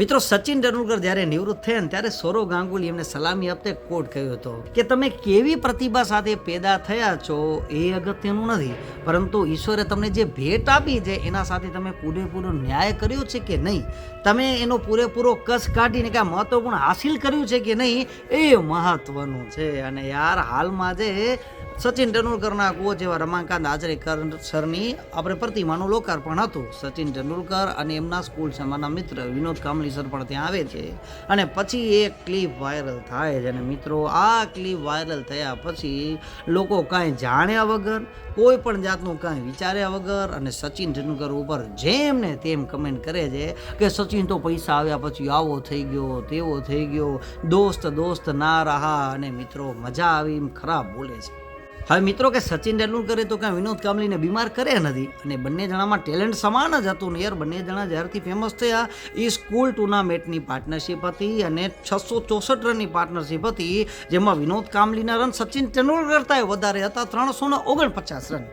મિત્રો, સચિન તેંડુલકર જ્યારે નિવૃત્ત થયા ને ત્યારે સૌરવ ગાંગુલી એમને સલામી આપતે કોટ કહ્યો હતો કે, તમે કેવી પ્રતિભા સાથે પેદા થયા છો એ અગત્યનું નથી. પરંતુ ઈશ્વરે તમને જે ભેટ આપી છે, એના સાથે તમે પૂરેપૂરો ન્યાય કર્યો છે કે નહીં? તમે એનો પૂરેપૂરો કસ કાઢીને કાંઈ મહત્વપૂર્ણ હાસિલ કર્યું છે કે નહીં? એ મહત્વનું છે. અને યાર, હાલમાં જે સચિન તેંડુલકરના કોચ જેવા રમાકાંત આચરેકર સરની આપણે પ્રતિમાનું લોકાર્પણ હતું. સચિન તેંડુલકર અને એમના સ્કૂલ સમાના મિત્ર વિનોદ કામલી સર પણ ત્યાં આવે છે. અને પછી એક ક્લિપ વાયરલ થાય છે અને મિત્રો, આ ક્લિપ વાયરલ થયા પછી લોકો કાંઈ જાણ્યા વગર, કોઈ પણ જાતનું કાંઈ વિચાર્યા વગર અને સચિન તેંડુલકર ઉપર જેમ ને તેમ કમેન્ટ કરે છે કે સચિન તો પૈસા આવ્યા પછી આવો થઈ ગયો, તેવો થઈ ગયો, દોસ્ત દોસ્ત ના રહા અને મિત્રો મજા આવી એમ ખરાબ બોલે છે. હવે મિત્રો કે સચિન તેંડુલકરે તો કાંઈ વિનોદ કામલીને બીમાર કરે નથી અને બંને જણામાં ટેલેન્ટ સમાન જ હતું ને યાર, બંને જણા જ્યારથી ફેમસ થયા એ સ્કૂલ ટુર્નામેન્ટની પાર્ટનરશિપ હતી અને છસો ચોસઠ રનની પાર્ટનરશિપ હતી, જેમાં વિનોદ કામલીના રન સચિન તેંડુલકર કરતાં વધારે હતા, ત્રણસો ઓગણપચાસ રન.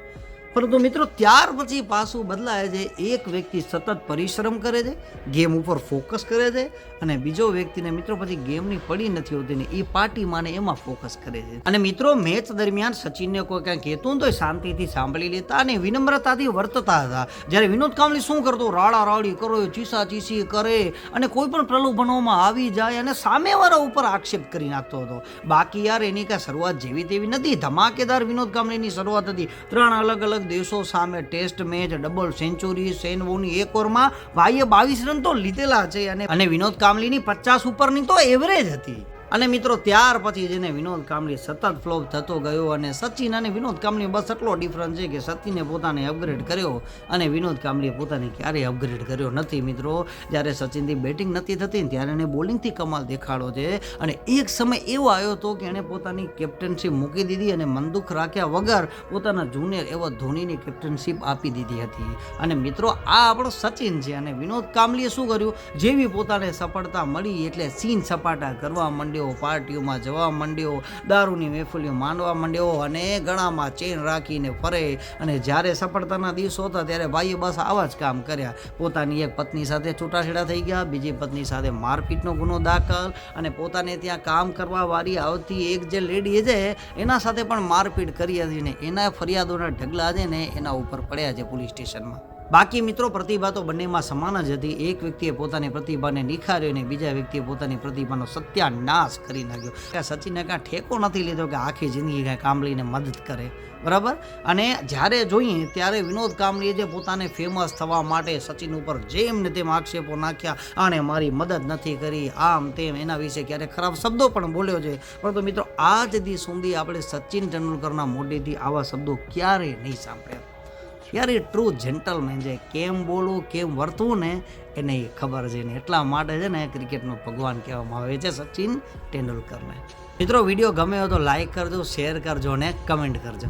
પરંતુ મિત્રો, ત્યાર પછી પાછું બદલાય છે. એક વ્યક્તિ સતત પરિશ્રમ કરે છે, ગેમ ઉપર ફોકસ કરે છે અને બીજો વ્યક્તિને મિત્રો પછી ગેમની પડી નથી હોતી ને એ પાર્ટી માને એમાં ફોકસ કરે છે. અને મિત્રો, મેચ દરમિયાન સચિનને કોઈ ક્યાંક કહેતું તો શાંતિથી સાંભળી લેતા અને વિનમ્રતાથી વર્તતા હતા. જ્યારે વિનોદ કામલી શું કરતો? રાડા રાડી કરો, ચીસા ચીસી કરે અને કોઈ પણ પ્રલોભનોમાં આવી જાય અને સામેવાળા ઉપર આક્ષેપ કરી નાખતો હતો. બાકી યાર, એની કાંઈ શરૂઆત જેવી તેવી નથી. ધમાકેદાર વિનોદ કામલીની શરૂઆત હતી. ત્રણ અલગ અલગ દેશો સામે test match double century Shane વોની એક ઓવરમાં ભાઈએ બાવીસ રન તો લીધેલા છે અને અને વિનોદ કામલીની પચાસ ઉપરની તો એવરેજ હતી. અને મિત્રો, ત્યાર પછી જેને વિનોદ કામલી સતત ફ્લોપ થતો ગયો અને સચિન અને વિનોદ કામલી બસ એટલો ડિફરન્સ છે કે સચિને પોતાને અપગ્રેડ કર્યો અને વિનોદ કામલીએ પોતાને ક્યારેય અપગ્રેડ કર્યો નથી. મિત્રો, જ્યારે સચિનથી બેટિંગ નથી થતી ત્યારે એને બોલિંગથી કમાલ દેખાડો છે. અને એક સમય એવો આવ્યો હતો કે એણે પોતાની કેપ્ટનશીપ મૂકી દીધી અને મનદુખ રાખ્યા વગર પોતાના જુનિયર એવા ધોનીની કેપ્ટનશીપ આપી દીધી હતી. અને મિત્રો, આ આપણો સચિન છે અને વિનોદ કામલીએ શું કર્યું? જેવી પોતાને સફળતા મળી એટલે સીન સપાટા કરવા માંડ્યો, પાર્ટીઓમાં જવા માંડ્યો, દારૂની મહેફિલીઓ માંડવા માંડ્યો અને ગળામાં ચેન રાખીને ફરે. અને જ્યારે સફળતાના દિવસો હતા ત્યારે ભાઈએ બસ આવા જ કામ કર્યા. પોતાની એક પત્ની સાથે છૂટાછેડા થઈ ગયા, બીજી પત્ની સાથે મારપીટનો ગુનો દાખલ અને પોતાને ત્યાં કામ કરવા વાળી આવતી એક જે લેડી છે, એના સાથે પણ મારપીટ કરી હતી ને એના ફરિયાદોના ઢગલા છે ને એના ઉપર પડ્યા છે પોલીસ સ્ટેશનમાં. બાકી મિત્રો, પ્રતિભા તો બંનેમાં સમાન જ હતી. એક વ્યક્તિએ પોતાની પ્રતિભાને નિખાર્યો અને બીજા વ્યક્તિએ પોતાની પ્રતિભાનો સત્યાનાશ કરી નાખ્યો. સચિને કાંઈ ઠેકો નથી લીધો કે આખી જિંદગી કાંઈ કામલીને મદદ કરે. બરાબર? અને જ્યારે જોઈએ ત્યારે વિનોદ કામલીએ જે પોતાને ફેમસ થવા માટે સચિન ઉપર જેમને તેમ આક્ષેપો નાખ્યા, આણે મારી મદદ નથી કરી, આમ તેમ એના વિશે ક્યારેક ખરાબ શબ્દો પણ બોલ્યો છે. પરંતુ મિત્રો, આજ દી સુધી આપણે સચિન તેંડુલકરના મોઢેથી આવા શબ્દો ક્યારેય નહીં સાંભળ્યા. યાર, એ ટ્રુ જેન્ટલમેન છે. કેમ બોલવું કેમ વર્તવું ને, એને ખબર છે ને. એટલા માટે છે ને ક્રિકેટનો ભગવાન કહેવામાં આવે છે સચિન તેંડુલકરને. મિત્રો, વીડિયો ગમે હોય તો લાઈક કરજો શેર કરજો ને કમેન્ટ કરજો.